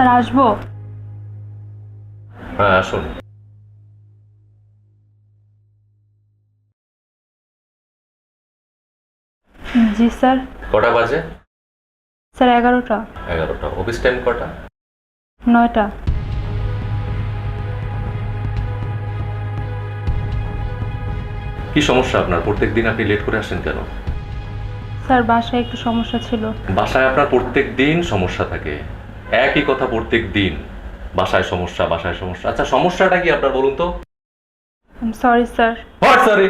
Sir আসব। হ্যাঁ আসুন। জি স্যার। কটা বাজে? স্যার এগারোটা। এগারোটা। অফিস টাইম কটা? নয়টা। কি সমস্যা আপনার? প্রত্যেক দিন আপনি লেট করে আসেন কেন? স্যার বাসায় একটু সমস্যা ছিল। বাসায় আপনার প্রত্যেক দিন সমস্যা থাকে। একই কথা প্রত্যেক দিন। বাসায় সমস্যা বাসায় সমস্যা। আচ্ছা সমস্যাটা কি আপনার বলুন তো? সরি স্যার হোয়াট সরি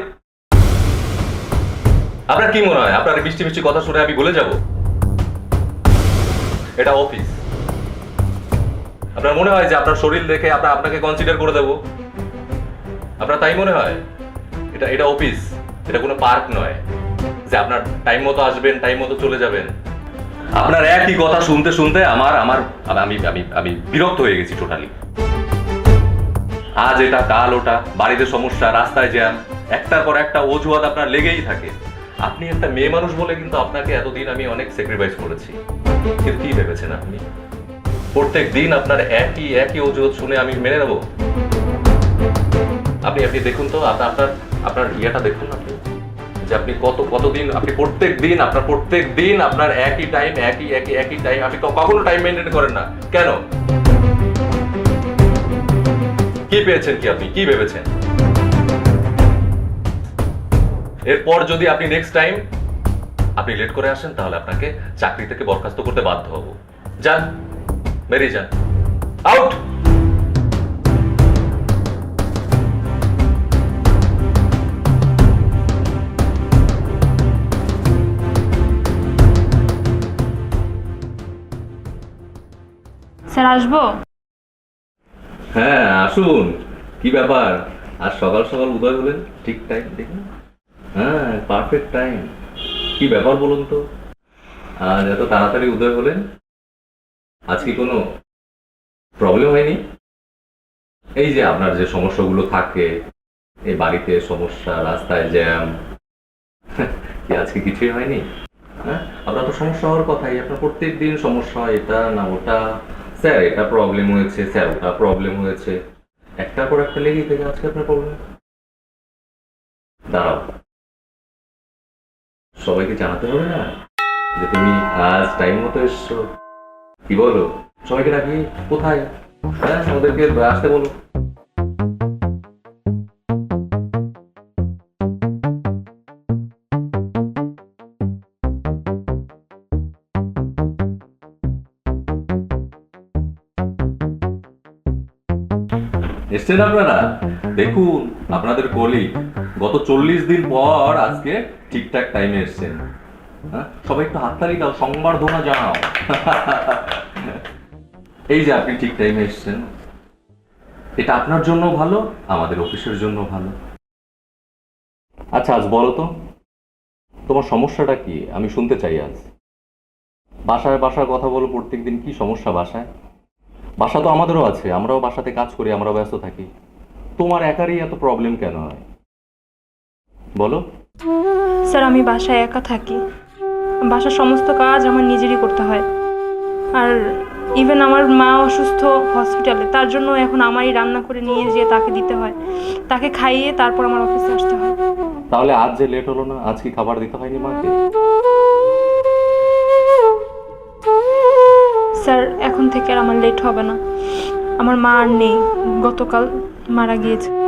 আপনার কি মনে হয়? আপনার মিষ্টি মিষ্টি কথা শুনে আমি বলে যাব? এটা অফিস আপনার মনে হয় যে আপনার শরীর দেখে আপনার আপনাকে কনসিডার করে দেব? আপনার তাই মনে হয়? এটা এটা অফিস এটা কোনো পার্ক নয়। যে আপনার টাইম মতো আসবেন টাইম মতো চলে যাবেন। আপনার একই কথা শুনতে শুনতে আমার আমার, আমি আমি আমি বিরক্ত হয়ে গেছি টোটালি আজ এটা, কাল ওটা, বাড়িতে সমস্যা, রাস্তায় জ্যাম, একটার পর একটা অজুহাত আপনার লেগেই থাকে। আপনি একটা মেয়ে মানুষ বলে কিন্তু আপনাকে এতদিন আমি অনেক স্যাক্রিফাইস করেছি। কিন্তু কি ভেবেছেন আপনি? প্রত্যেক দিন আপনার একই একই অজুহাত শুনে আমি মেনে নেব? আপনি আপনি দেখুন তো আপনার আপনার ইয়েটা দেখুন আপনি। যে আপনি কত, কতদিন, আপনি প্রত্যেক দিন আপনার প্রত্যেক দিন আপনার একই টাইম একই একই একই টাইম আপনি কখনো টাইম মেনটেন করেন না। কেন? কি পেয়েছেন কি আপনি? কি ভেবেছেন? এরপর যদি আপনি নেক্সট টাইম আপনি লেট করে আসেন, তাহলে আপনাকে চাকরি থেকে বরখাস্ত করতে বাধ্য হব। যান, বেরিয়ে যান। আউট স্যার, আসব? হ্যাঁ আসুন। কি ব্যাপার? আজ সকাল সকাল উদয় হলেন? ঠিক টাইম দেখুন। হ্যাঁ পারফেক্ট টাইম কি ব্যাপার বলুন তো? আজ এত তাড়াতাড়ি উদয় হলেন? আজ কি কোনো প্রবলেম হয়নি? এই যে আপনার যে সমস্যাগুলো থাকে, এই বাড়িতে সমস্যা, রাস্তায় জ্যাম কি আজকে কিছুই হয়নি? হ্যাঁ আপনার তো সমস্যা হওয়ার কথাই। আপনার প্রত্যেক দিন সমস্যা এটা না ওটা। স্যার, এটা প্রবলেম হয়েছে, স্যার ওটা প্রবলেম হয়েছে। একটার পর একটা লেগেই থেকে আজকে আপনার প্রবলেম দাঁড়াও। সবাইকে জানাতে হবে না যে তুমি আজ টাইম মতো এসছো। কি বলো? সবাইকে ডাকি, কোথায়? হ্যাঁ ওদেরকে আসতে বলো। এসছেন আপনারা দেখুন, আপনাদের কলি গত চল্লিশ দিন পর আজকে ঠিকঠাক টাইমে এসছেন। হ্যাঁ? সবাই একটু হাততালি দাও, সংবর্ধনা জানাও। এই যে আপনি ঠিক টাইমে এসছেন। এটা আপনার জন্য ভালো, আমাদের অফিসের জন্য ভালো। আচ্ছা আজ বলো তো, তোমার সমস্যাটা কি? আমি শুনতে চাই আজ। বাসায় বাসায় কথা বলো, প্রত্যেকদিন কি সমস্যা বাসায়? বাসা তো আমাদেরও আছে আমরাও বাসাতে কাজ করি আমরাও ব্যস্ত থাকি। তোমার একারই এত প্রবলেম কেন হয়? বলো। স্যার আমি বাসায় একা থাকি। বাসার সমস্ত কাজ আমার নিজেরই করতে হয়। আর ইভেন আমার মা অসুস্থ হসপিটালে তার জন্য এখন আমারই রান্না করে নিয়ে যেয়ে তাকে দিতে হয়। তাকে খাইয়ে তারপর আমার অফিসে আসতে হয়। তাহলে আজ যে লেট হলো না আজ কি খাবার দিতে হয়নি মাকে? স্যার, এখন থেকে আর আমার লেট হবে না। আমার মা আর নেই। গতকাল মারা গিয়েছে।